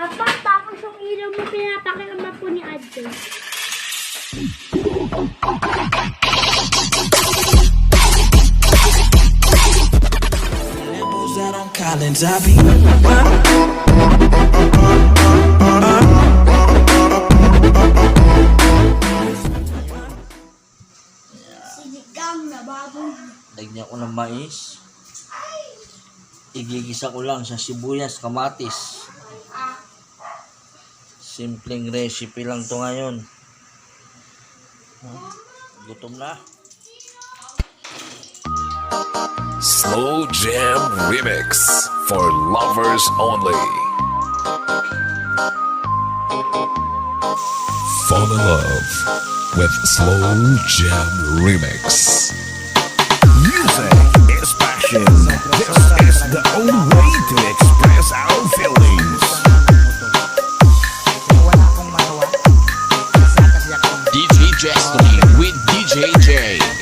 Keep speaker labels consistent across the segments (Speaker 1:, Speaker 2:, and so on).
Speaker 1: Papa, tapos yung ilaw mo pinapakilaman po ni
Speaker 2: on Collins, I be.
Speaker 1: Sinigang na baboy.
Speaker 3: Lagyan ko ng mais. Igigisa ko lang sa sibuyas, kamatis. Simpleng recipe lang to ngayon. Gutom na.
Speaker 4: Slow Jam Remix for lovers only. Fall in love with Slow Jam Remix.
Speaker 5: Music
Speaker 4: with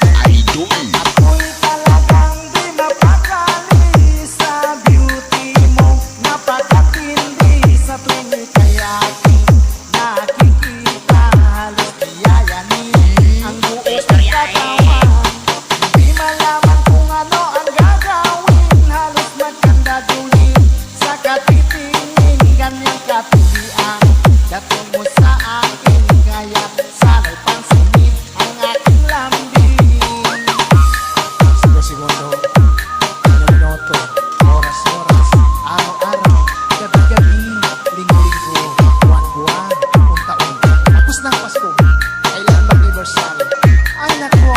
Speaker 6: Ay nako,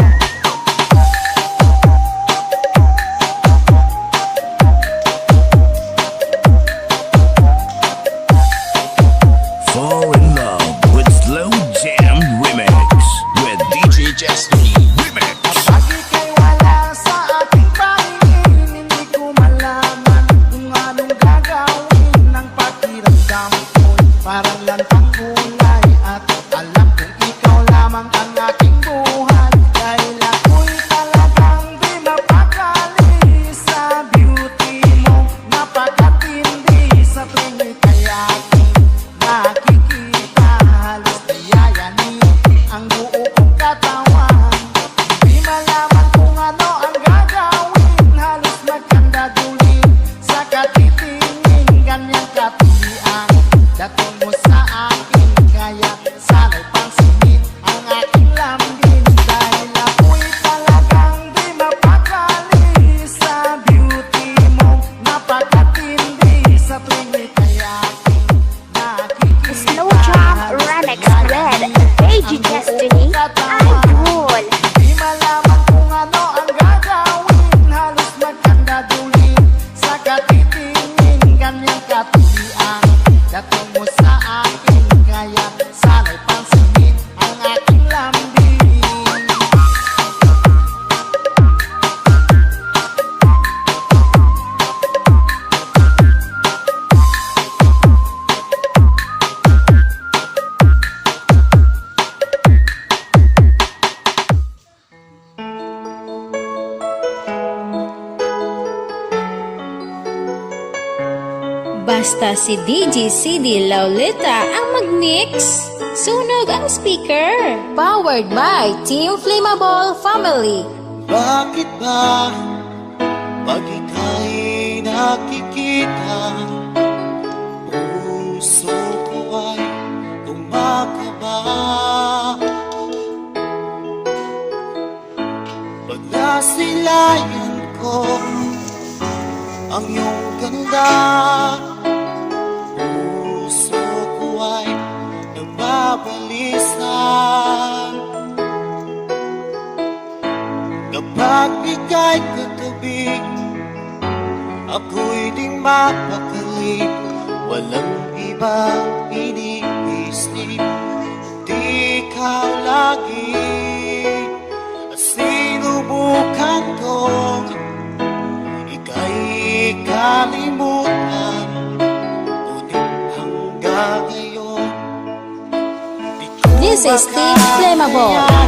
Speaker 5: Fall in love with Slow Jam Remix with DJ
Speaker 4: Destiny.
Speaker 5: Remix.
Speaker 6: Kapag ika'y that I want. Be my love.
Speaker 7: Basta si DJ CD Laulita ang mag-mix. Sunog ang speaker. Powered by Team Flammable Family.
Speaker 6: Bakit ba pag ika'y nakikita Puso ko ay kumakaba Pag nasilayan ko ang iyong ganda nababalisan Kapag ika'y katabi Ako'y di mapakali Walang ibang iniisip. Di ikaw lagi ko
Speaker 7: This is Team Flammable.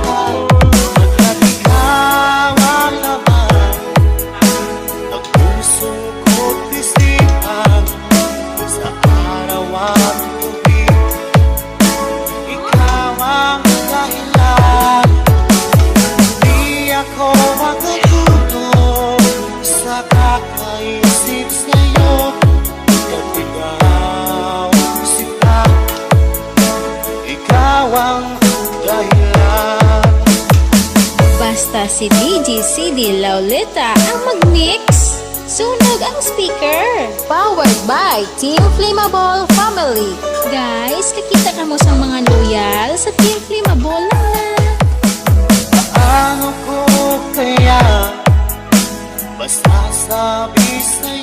Speaker 7: Si DJ CD Laulita ang mag-mix. Sunog ang speaker. Powered by Team Flammable Family. Guys, kakita ka mo sa mga loyal sa Team Flammable na
Speaker 8: Ano ko kaya Basta sabi sa'yo